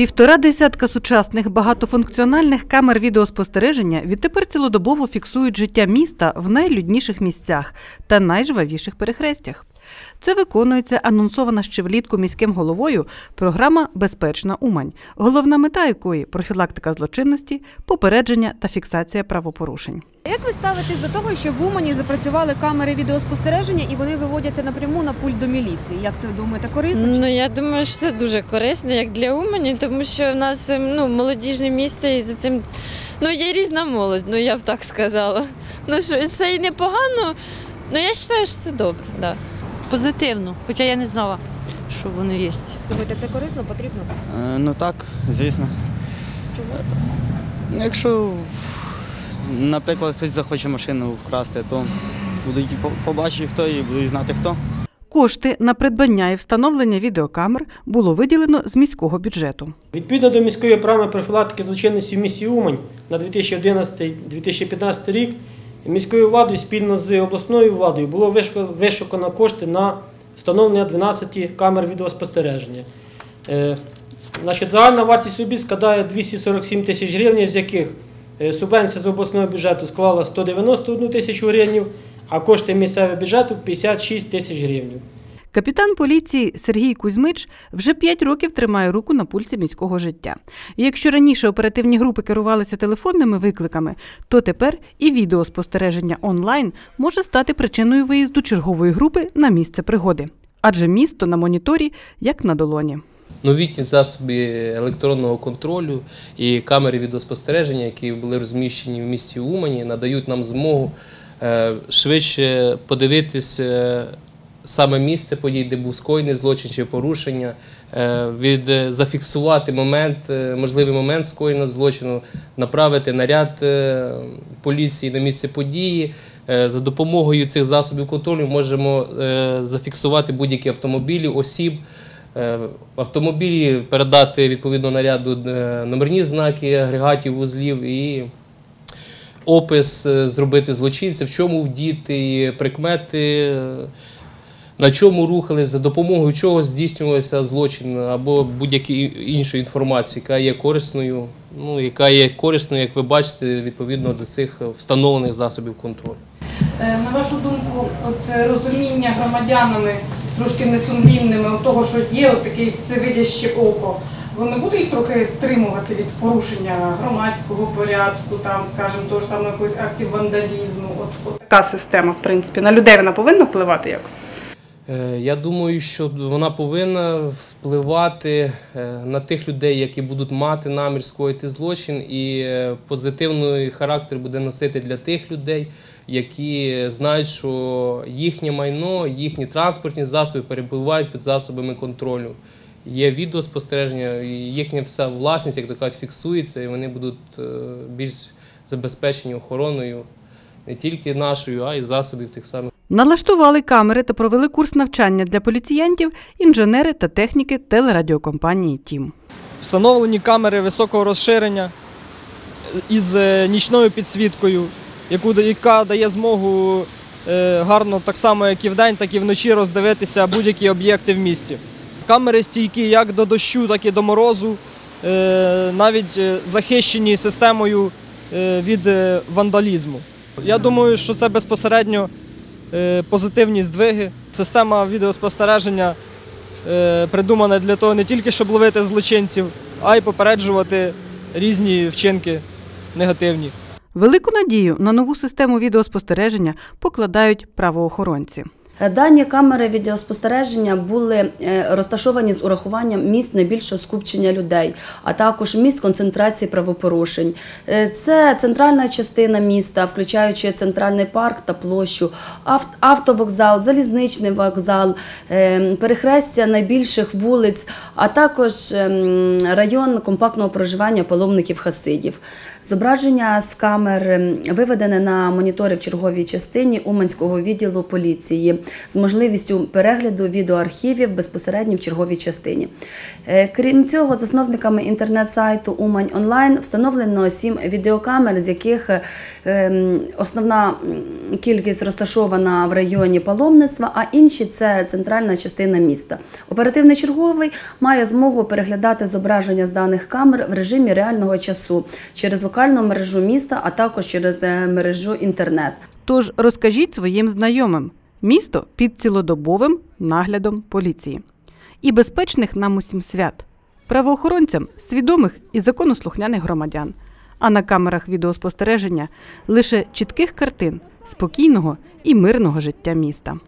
Півтора десятка сучасних багатофункціональних камер відеоспостереження відтепер цілодобово фіксують життя міста в найлюдніших місцях та найжвавіших перехрестях. Це виконується анонсована ще влітку міським головою програма Безпечна Умань, головна мета якої профілактика злочинності, попередження та фіксація правопорушень. Як ви ставитесь до того, що в Умані запрацювали камери відеоспостереження і вони виводяться напряму на пульт до міліції? Як це ви думаєте, корисно? Ну я думаю, що це дуже корисно, як для Умані, тому що в нас ем, ну, молодіжне місто і за цим ну, є різна молодь, ну я б так сказала. Ну що це і непогано, ну я вважаю, що це добре. Да. Позитивно, хоча я не знала, що вони є. думаєте, це корисно, потрібно? Е, Ну так, звісно. Чому? Якщо, наприклад, хтось захоче машину вкрасти, то будуть побачити хто і будуть знати хто. Кошти на придбання і встановлення відеокамер було виділено з міського бюджету. Відповідно до міської програми профілактики злочинності в місті Умань на 2011-2015 рік міською владою спільно з обласною владою було вишукано кошти на встановлення 12 камер відеоспостереження. Е, Значить, загальна вартість робіт складає 247 тисяч гривень, з яких е, субвенція з обласного бюджету склала 191 тисячу гривень, а кошти місцевого бюджету 56 тисяч гривень. Капітан поліції Сергій Кузьмич вже 5 років тримає руку на пульсі міського життя. Якщо раніше оперативні групи керувалися телефонними викликами, то тепер і відеоспостереження онлайн може стати причиною виїзду чергової групи на місце пригоди. Адже місто на моніторі як на долоні. новітні засоби електронного контролю і камери відеоспостереження, які були розміщені в місті Умані, надають нам змогу е, швидше подивитися е, саме місце подій, де був скоєний злочин чи порушення, е, від е, зафіксувати момент, е, можливий момент скоєного злочину, направити наряд поліції на місце події. За допомогою цих засобів контролю можемо зафіксувати будь-які автомобілі, осіб. Автомобілі передати відповідно наряду номерні знаки агрегатів вузлів і опис зробити злочинця, в чому вдіти, прикмети, на чому рухались, за допомогою чого здійснювався злочин, або будь-яку іншу інформацію, яка є корисною, ну, яка є корисною, як ви бачите, відповідно до цих встановлених засобів контролю. Е, На вашу думку, от е, розуміння громадянами трошки несумлінними от того, що є от таке всевидяще око, воно буде їх трохи стримувати від порушення громадського порядку, там, скажімо, того ж самого якогось актів вандалізму. От, от та система, в принципі, на людей вона повинна впливати як? Е, Я думаю, що вона повинна впливати е, на тих людей, які будуть мати намір скоїти злочин, і е, позитивний характер буде носити для тих людей, які знають, що їхнє майно, їхні транспортні засоби перебувають під засобами контролю. Є відеоспостереження, їхня вся власність, як то кажуть, фіксується, і вони будуть більш забезпечені охороною не тільки нашою, а й засобів тих самих. Налаштували камери та провели курс навчання для поліціянтів, інженери та техніки телерадіокомпанії Тім. встановлені камери високого розширення із е, нічною підсвіткою, яка дає змогу е, гарно так само, як і вдень, так і вночі роздивитися будь-які об'єкти в місті. Камери стійкі як до дощу, так і до морозу, е, навіть захищені системою від вандалізму. Я думаю, що це безпосередньо позитивні здвиги. Система відеоспостереження е, придумана для того не тільки, щоб ловити злочинців, а й попереджувати різні вчинки негативні. Велику надію на нову систему відеоспостереження покладають правоохоронці. Дані камери відеоспостереження були е, розташовані з урахуванням місць найбільшого скупчення людей, а також місць концентрації правопорушень. Е, Це центральна частина міста, включаючи центральний парк та площу, автовокзал, залізничний вокзал, е, перехрестя найбільших вулиць, а також ем, район компактного проживання паломників хасидів. Зображення з камер ем, виведене на монітори в черговій частині Уманського відділу поліції. З можливістю перегляду відеоархівів безпосередньо в черговій частині. Е, Крім цього, засновниками інтернет-сайту Умань Онлайн встановлено сім відеокамер, з яких е, ем, основна кількість розташована в районі паломництва, а інші це центральна частина міста. Оперативний черговий має змогу переглядати зображення з даних камер в режимі реального часу через локальну мережу міста, а також через е, мережу інтернет. Тож розкажіть своїм знайомим місто під цілодобовим наглядом поліції. І безпечних нам усім свят, правоохоронцям свідомих і законослухняних громадян. А на камерах відеоспостереження лише чітких картин спокійного і мирного життя міста.